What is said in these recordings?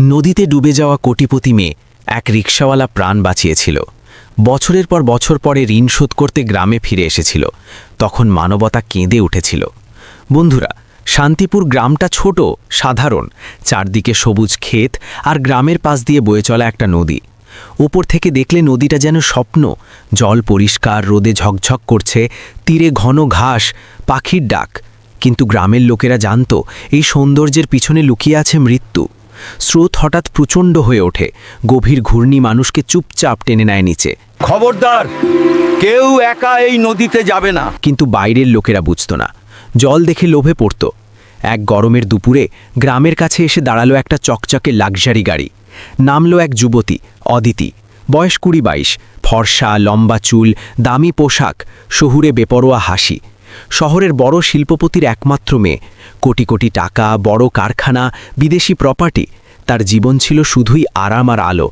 নদীতে ডুবে যাওয়া কোটিপতি মেয়ে এক রিক্সাওয়ালা প্রাণ বাঁচিয়েছিল। বছরের পর বছর পরে ঋণ শোধ করতে গ্রামে ফিরে এসেছিল। তখন মানবতা কেঁদে উঠেছিল। বন্ধুরা, শান্তিপুর গ্রামটা ছোট, সাধারণ, চারদিকে সবুজ ক্ষেত আর গ্রামের পাশ দিয়ে বয়ে চলা একটা নদী। ওপর থেকে দেখলে নদীটা যেন স্বপ্ন, জল পরিষ্কার, রোদে ঝকঝক করছে, তীরে ঘন ঘাস, পাখির ডাক। কিন্তু গ্রামের লোকেরা জানত, এই সৌন্দর্যের পিছনে লুকিয়ে আছে মৃত্যু। স্রোত হঠাৎ প্রচণ্ড হয়ে ওঠে। গভীর ঘূর্ণি মানুষকে চুপচাপ টেনে নেয় নিচে। খবরদার কেউ একা এই নদীতে যাবে না। কিন্তু বাইরের লোকেরা বুঝত না। জল দেখে লোভে পড়ত। এক গরমের দুপুরে গ্রামের কাছে এসে দাঁড়াল একটা চকচকে লাক্সারি গাড়ি। নামলো এক যুবতী অদিতি। বয়স কুড়ি বাইশ। ফর্সা লম্বা চুল দামি পোশাক শহুরে বেপরোয়া হাসি। শহরের বড় শিল্পপতির একমাত্র মেয়ে। কোটি কোটি টাকা, বড় কারখানা, বিদেশি প্রপার্টি তার জীবন ছিল শুধুই আরাম আর আলো।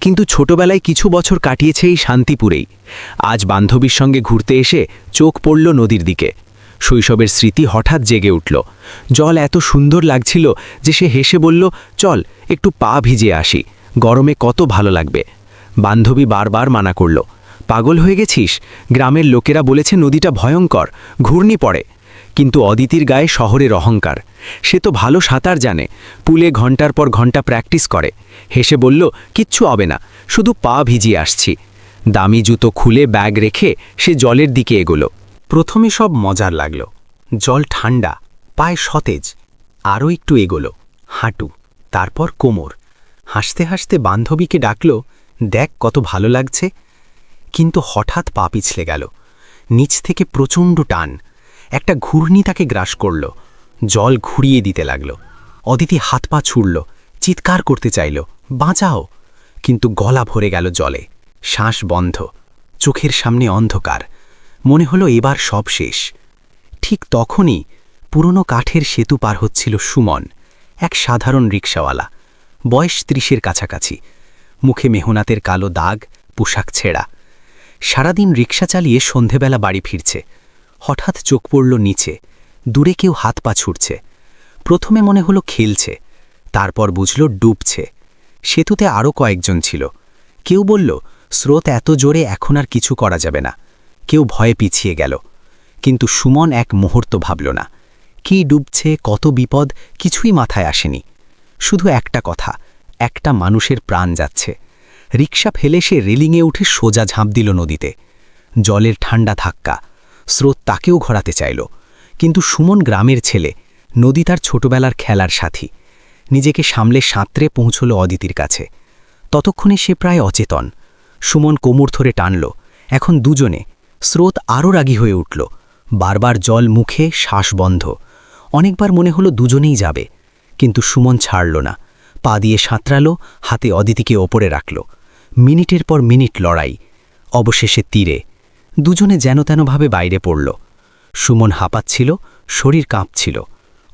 কিন্তু ছোটবেলায় কিছু বছর কাটিয়েছে এই শান্তিপুরেই। আজ বান্ধবীর সঙ্গে ঘুরতে এসে চোখ পড়ল নদীর দিকে। শৈশবের স্মৃতি হঠাৎ জেগে উঠল। জল এত সুন্দর লাগছিল যে সে হেসে বলল, চল, একটু পা ভিজে আসি। গরমে কত ভালো লাগবে। বান্ধবী বারবার মানা করল পাগল হয়ে গেছিস? গ্রামের লোকেরা বলেছে নদীটা ভয়ঙ্কর, ঘূর্ণি পড়ে। কিন্তু অদিতির গায়ে শহরের অহংকার। সে তো ভালো সাঁতার জানে, পুলে ঘণ্টার পর ঘণ্টা প্র্যাকটিস করে। হেসে বলল, কিচ্ছু হবে না, শুধু পা ভিজিয়ে আসছি। দামি জুতো খুলে ব্যাগ রেখে সে জলের দিকে এগোলো। প্রথমে সব মজার লাগল। জল ঠান্ডা, পায়ে সতেজ, আরও একটু এগোলো, হাঁটু, তারপর কোমর। হাসতে হাসতে বান্ধবীকে ডাকল, দেখ কত ভালো লাগছে। কিন্তু হঠাৎ পা পিছলে গেল। নিচ থেকে প্রচণ্ড টান। একটা ঘূর্ণি তাকে গ্রাস করল। জল ঘুরিয়ে দিতে লাগল। অদিতি হাত পা ছুড়ল, চিৎকার করতে চাইল, বাঁচাও! কিন্তু গলা ভরে গেল জলে। শ্বাস বন্ধ। চোখের সামনে অন্ধকার। মনে হলো এবার সব শেষ। ঠিক তখনই পুরনো কাঠের সেতু পার হচ্ছিল সুমন, এক সাধারণ রিক্সাওয়ালা বয়স ত্রিশের কাছাকাছি। মুখে মেহনাতের কালো দাগ, পোশাক ছেঁড়া। সারাদিন রিক্সা চালিয়ে সন্ধেবেলা বাড়ি ফিরছে। হঠাৎ চোখ পড়ল নিচে, দূরে কেউ হাত পা ছুটছে প্রথমে মনে হলো খেলছে, তারপর বুঝল ডুবছে। সেতুতে আরও কয়েকজন ছিল। কেউ বলল, স্রোত এত জোরে এখন আর কিছু করা যাবে না। কেউ ভয়ে পিছিয়ে গেল। কিন্তু সুমন এক মুহূর্ত ভাবল না, কি ডুবছে, কত বিপদ, কিছুই মাথায় আসেনি। শুধু একটা কথা, একটা মানুষের প্রাণ যাচ্ছে। রিক্সা ফেলে সে রেলিংয়ে উঠে সোজা ঝাঁপ দিল নদীতে। জলের ঠান্ডা ধাক্কা। স্রোত তাকেও ঘোরাতে চাইল। কিন্তু সুমন গ্রামের ছেলে, নদী তার ছোটবেলার খেলার সাথী। নিজেকে সামলে সাঁতরে পৌঁছল অদিতির কাছে। ততক্ষণে সে প্রায় অচেতন। সুমন কোমর ধরে টানল। এখন দুজনে, স্রোত আরও রাগী হয়ে উঠল। বারবার জল মুখে শ্বাস বন্ধ। অনেকবার মনে হলো দুজনেই যাবে। কিন্তু সুমন ছাড়ল না। পা দিয়ে সাঁতরালো, হাতে অদিতিকে ওপরে রাখল। মিনিটের পর মিনিট লড়াই, অবশেষে তীরে, দুজনে যেন তেনভাবে বাইরে পড়ল। সুমন হাঁপাচ্ছিল, শরীর কাঁপছিল,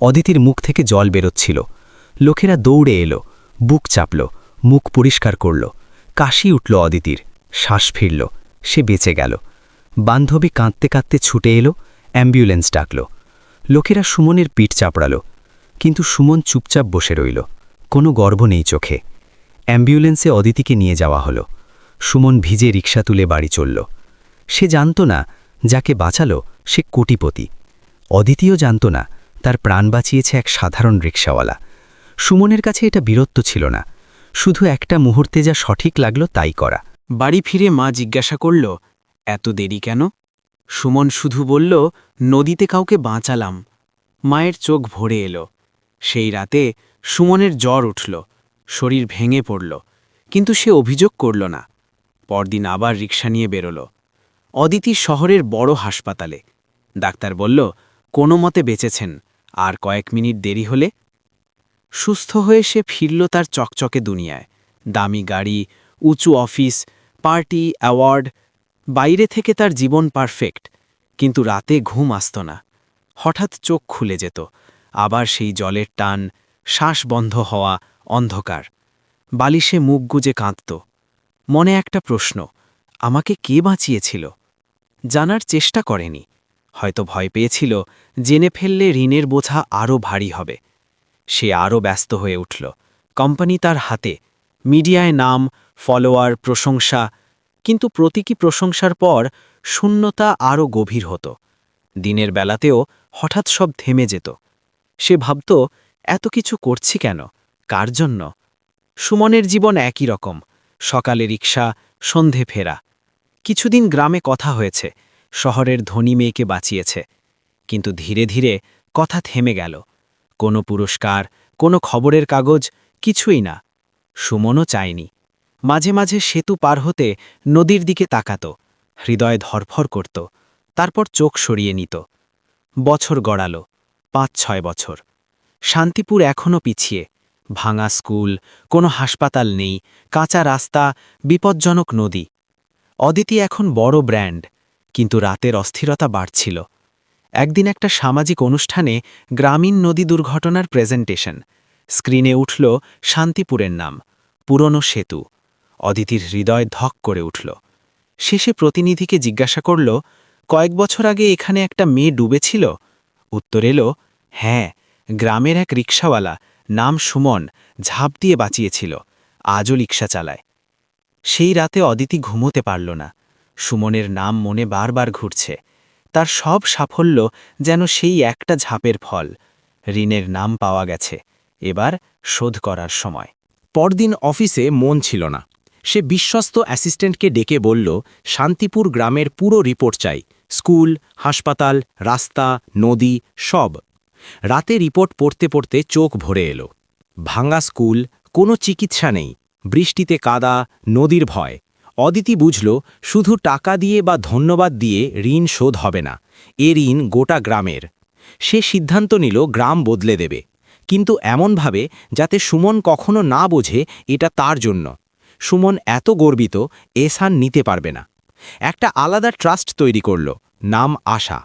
অদিতির মুখ থেকে জল বেরোচ্ছিল। লোকেরা দৌড়ে এলো, বুক চাপল, মুখ পরিষ্কার করল। কাশি উঠল অদিতির, শ্বাস ফিরল, সে বেঁচে গেল। বান্ধবী কাঁদতে কাঁদতে ছুটে এলো, অ্যাম্বুলেন্স ডাকল। লোকেরা সুমনের পিঠ চাপড়াল, কিন্তু সুমন চুপচাপ বসে রইল, কোনো গর্ব নেই চোখে। অ্যাম্বুলেন্সে অদিতিকে নিয়ে যাওয়া হলো। সুমন ভিজে রিক্সা তুলে বাড়ি চলল। সে জানত না, যাকে বাঁচালো সে কোটিপতি। অদিতিও জানত না, তার প্রাণ বাঁচিয়েছে এক সাধারণ রিক্সাওয়ালা সুমনের কাছে এটা বীরত্ব ছিল না। শুধু একটা মুহূর্তে যা সঠিক লাগল তাই করা। বাড়ি ফিরে মা জিজ্ঞাসা করল, এত দেরি কেন? সুমন শুধু বলল, নদীতে কাউকে বাঁচালাম। মায়ের চোখ ভরে এলো। সেই রাতে সুমনের জ্বর উঠল। শরীর ভেঙে পড়ল, কিন্তু সে অভিযোগ করল না। পরদিন আবার রিক্সা নিয়ে বেরোল। অদিতি শহরের বড় হাসপাতালে। ডাক্তার বলল, কোনো মতে বেঁচেছেন, আর কয়েক মিনিট দেরি হলে? সুস্থ হয়ে সে ফিরল তার চকচকে দুনিয়ায়। দামি গাড়ি, উঁচু অফিস, পার্টি, অ্যাওয়ার্ড, বাইরে থেকে তার জীবন পারফেক্ট, কিন্তু রাতে ঘুম আসত না। হঠাৎ চোখ খুলে যেত। আবার সেই জলের টান, শ্বাস বন্ধ হওয়া অন্ধকার। বালিশে মুখ গুজে কাঁদত। মনে একটা প্রশ্ন, আমাকে কে বাঁচিয়েছিল? জানার চেষ্টা করেনি। হয়তো ভয় পেয়েছিল, জেনে ফেললে ঋণের বোঝা আরও ভারী হবে। সে আরও ব্যস্ত হয়ে উঠল। কোম্পানি তার হাতে। মিডিয়ায় নাম, ফলোয়ার, প্রশংসা। কিন্তু প্রতীকী প্রশংসার পর শূন্যতা আরও গভীর হতো। দিনের বেলাতেও হঠাৎ সব থেমে যেত। সে ভাবত, এত কিছু করছি কেন? কার জন্য? সুমনের জীবন একই রকম। সকালে রিক্সা সন্ধে ফেরা। কিছুদিন গ্রামে কথা হয়েছে। শহরের ধনী মেয়েকে বাঁচিয়েছে। কিন্তু ধীরে ধীরে কথা থেমে গেল। কোনো পুরস্কার, কোনো খবরের কাগজ, কিছুই না। সুমনও চায়নি। মাঝে মাঝে সেতু পার হতে নদীর দিকে তাকাত। হৃদয় ধরফর করত। তারপর চোখ সরিয়ে নিত। বছর গড়াল। পাঁচ ছয় বছর। শান্তিপুর এখনও পিছিয়ে। ভাঙা স্কুল, কোনো হাসপাতাল নেই, কাঁচা রাস্তা, বিপজ্জনক নদী। অদিতি এখন বড় ব্র্যান্ড, কিন্তু রাতের অস্থিরতা বাড়ছিল। একদিন একটা সামাজিক অনুষ্ঠানে গ্রামীণ নদী দুর্ঘটনার প্রেজেন্টেশন। স্ক্রিনে উঠল শান্তিপুরের নাম, পুরনো সেতু। অদিতির হৃদয় ধক করে উঠল। শেষে প্রতিনিধিকে জিজ্ঞাসা করল, কয়েক বছর আগে এখানে একটা মেয়ে ডুবেছিল? উত্তর এলো হ্যাঁ গ্রামের এক রিক্সাওয়ালা। নাম সুমন ঝাঁপ দিয়ে বাঁচিয়েছিল, আজও রিক্সা চালায়। সেই রাতে অদিতি ঘুমোতে পারল না। সুমনের নাম মনে বারবার ঘুরছে। তার সব সাফল্য যেন সেই একটা ঝাপের ফল। ঋণের নাম পাওয়া গেছে, এবার শোধ করার সময়। পরদিন অফিসে মন ছিল না। সে বিশ্বস্ত অ্যাসিস্ট্যান্টকে ডেকে বলল, শান্তিপুর গ্রামের পুরো রিপোর্ট চাই। স্কুল, হাসপাতাল, রাস্তা, নদী, সব। রাতে রিপোর্ট পড়তে পড়তে চোখ ভরে এলো। ভাঙা স্কুল, কোনো চিকিৎসা নেই। বৃষ্টিতে কাদা, নদীর ভয়। অদিতি বুঝল, শুধু টাকা দিয়ে বা ধন্যবাদ দিয়ে ঋণ শোধ হবে না, এ ঋণ গোটা গ্রামের। সে সিদ্ধান্ত নিল, গ্রাম বদলে দেবে। কিন্তু এমনভাবে যাতে সুমন কখনো না বোঝে, এটা তার জন্য। সুমন এত গর্বিত, এসান নিতে পারবে না। একটা আলাদা ট্রাস্ট তৈরি করল, নাম আশা।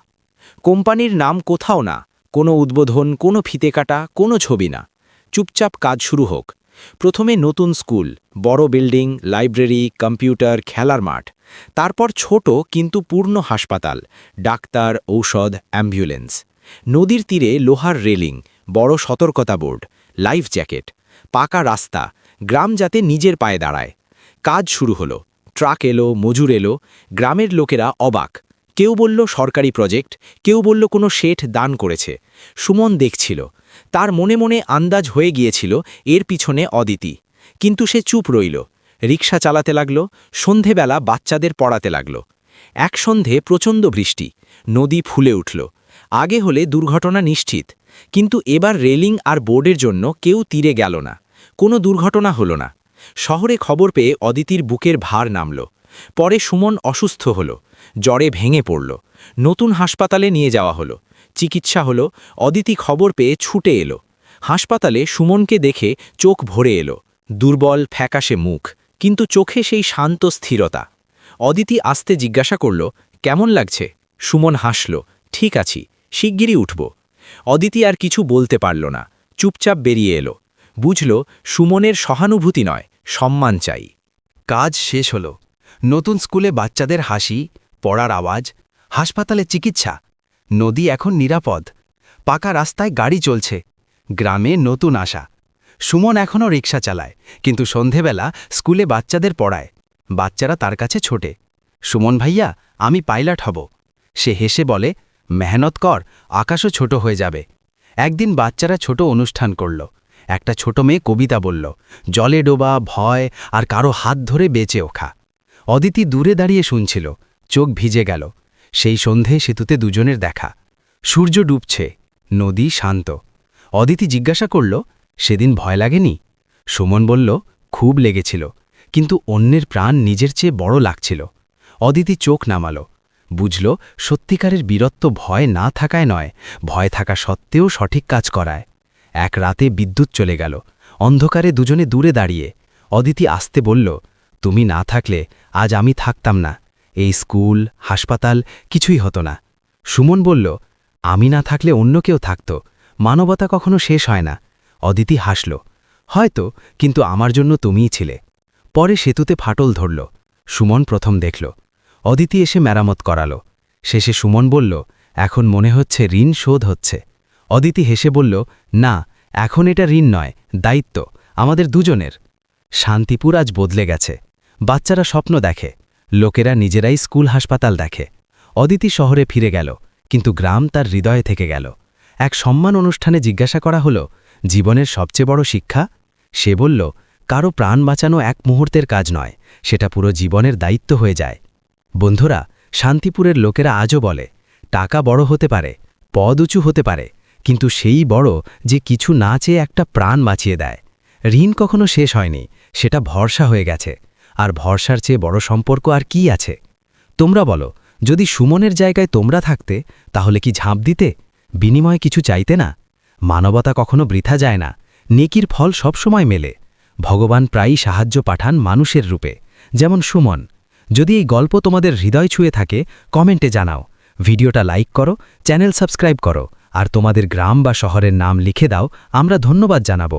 কোম্পানির নাম কোথাও না কোনো উদ্বোধন, কোনো ফিতে কাটা, কোনো ছবি না। চুপচাপ কাজ শুরু হোক। প্রথমে নতুন স্কুল, বড় বিল্ডিং, লাইব্রেরি, কম্পিউটার, খেলার মাঠ। তারপর ছোট কিন্তু পূর্ণ হাসপাতাল, ডাক্তার, ঔষধ, অ্যাম্বুলেন্স। নদীর তীরে লোহার রেলিং, বড় সতর্কতা বোর্ড, লাইফ জ্যাকেট, পাকা রাস্তা, গ্রাম যাতে নিজের পায়ে দাঁড়ায়। কাজ শুরু হলো, ট্রাক এলো, মজুর এলো, গ্রামের লোকেরা অবাক। কেউ বলল সরকারি প্রজেক্ট, কেউ বলল কোনো শেঠ দান করেছে। সুমন দেখছিল, তার মনে মনে আন্দাজ হয়ে গিয়েছিল এর পিছনে অদিতি। কিন্তু সে চুপ রইল রিক্সা চালাতে লাগল, সন্ধেবেলা বাচ্চাদের পড়াতে লাগল। এক সন্ধে প্রচণ্ড বৃষ্টি, নদী ফুলে উঠল। আগে হলে দুর্ঘটনা নিশ্চিত, কিন্তু এবার রেলিং আর বোর্ডের জন্য কেউ তীরে গেল না, কোনো দুর্ঘটনা হলো না। শহরে খবর পেয়ে অদিতির বুকের ভার নামল। পরে সুমন অসুস্থ হল, জ্বরে ভেঙে পড়ল, নতুন হাসপাতালে নিয়ে যাওয়া হলো, চিকিৎসা হলো, অদিতি খবর পেয়ে ছুটে এলো। হাসপাতালে সুমনকে দেখে চোখ ভরে এলো, দুর্বল, ফ্যাকাশে মুখ, কিন্তু চোখে সেই শান্ত স্থিরতা। অদিতি আসতে জিজ্ঞাসা করল, কেমন লাগছে? সুমন হাসল, ঠিক আছি, শিগগিরই উঠব। অদিতি আর কিছু বলতে পারল না, চুপচাপ বেরিয়ে এলো। বুঝল, সুমনের সহানুভূতি নয়, সম্মান চাই। কাজ শেষ হল। নতুন স্কুলে বাচ্চাদের হাসি, পড়ার আওয়াজ, হাসপাতালে চিকিৎসা। নদী এখন নিরাপদ। পাকা রাস্তায় গাড়ি চলছে। গ্রামে নতুন আশা। সুমন এখনও রিক্সা চালায়, কিন্তু সন্ধেবেলা স্কুলে বাচ্চাদের পড়ায়। বাচ্চারা তার কাছে ছোটে। সুমন ভাইয়া, আমি পাইলট হব। সে হেসে বলে, মেহনত কর, আকাশও ছোট হয়ে যাবে। একদিন বাচ্চারা ছোট অনুষ্ঠান করল। একটা ছোট মেয়ে কবিতা বলল, জলে ডোবা, ভয়, আর কারও হাত ধরে বেঁচে ওঠা অদিতি দূরে দাঁড়িয়ে শুনছিল, চোখ ভিজে গেল। সেই সন্ধে সেতুতে দুজনের দেখা। সূর্য ডুবছে, নদী শান্ত। অদিতি জিজ্ঞাসা করল, সেদিন ভয় লাগেনি? সুমন বলল, খুব লেগেছিল, কিন্তু অন্যের প্রাণ নিজের চেয়ে বড় লাগছিল। অদিতি চোখ নামাল, বুঝল, সত্যিকারের বীরত্ব ভয় না থাকায় নয়, ভয় থাকা সত্ত্বেও সঠিক কাজ করায়। এক রাতে বিদ্যুৎ চলে গেল, অন্ধকারে দুজনে দূরে দাঁড়িয়ে। অদিতি আসতে বলল, তুমি না থাকলে আজ আমি থাকতাম না। এই স্কুল, হাসপাতাল কিছুই হতো না। সুমন বলল, আমি না থাকলে অন্য কেউ থাকত। মানবতা কখনো শেষ হয় না। অদিতি হাসল, হয়তো, কিন্তু আমার জন্য তুমিই ছিলে। পরে সেতুতে ফাটল ধরল। সুমন প্রথম দেখল। অদিতি এসে মেরামত করালো। শেষে সুমন বলল, এখন মনে হচ্ছে ঋণ শোধ হচ্ছে। অদিতি হেসে বলল, না, এখন এটা ঋণ নয়, দায়িত্ব, আমাদের দুজনের। শান্তিপুর আজ বদলে গেছে। বাচ্চারা স্বপ্ন দেখে, লোকেরা নিজেরাই স্কুল হাসপাতাল দেখে। অদিতি শহরে ফিরে গেল, কিন্তু গ্রাম তার হৃদয়ে থেকে গেল। এক সম্মান অনুষ্ঠানে জিজ্ঞাসা করা হলো, জীবনের সবচেয়ে বড় শিক্ষা? সে বলল, কারও প্রাণ বাঁচানো এক মুহূর্তের কাজ নয়, সেটা পুরো জীবনের দায়িত্ব হয়ে যায়। বন্ধুরা, শান্তিপুরের লোকেরা আজও বলে, টাকা বড় হতে পারে, পদ উঁচু হতে পারে, কিন্তু সেই বড় যে কিছু না চেয়ে একটা প্রাণ বাঁচিয়ে দেয়। ঋণ কখনো শেষ হয়নি, সেটা ভরসা হয়ে গেছে। আর ভরসার চেয়ে বড় সম্পর্ক আর কি আছে? তোমরা বলো, যদি সুমনের জায়গায় তোমরা থাকতে, তাহলে কি ঝাঁপ দিতে? বিনিময়ে কিছু চাইতে না? মানবতা কখনো বৃথা যায় না। নেকির ফল সবসময় মেলে। ভগবান প্রায়ই সাহায্য পাঠান মানুষের রূপে। যেমন সুমন, যদি এই গল্প তোমাদের হৃদয় ছুঁয়ে থাকে, কমেন্টে জানাও। ভিডিওটা লাইক করো, চ্যানেল সাবস্ক্রাইব করো, আর তোমাদের গ্রাম বা শহরের নাম লিখে দাও, আমরা ধন্যবাদ জানাব।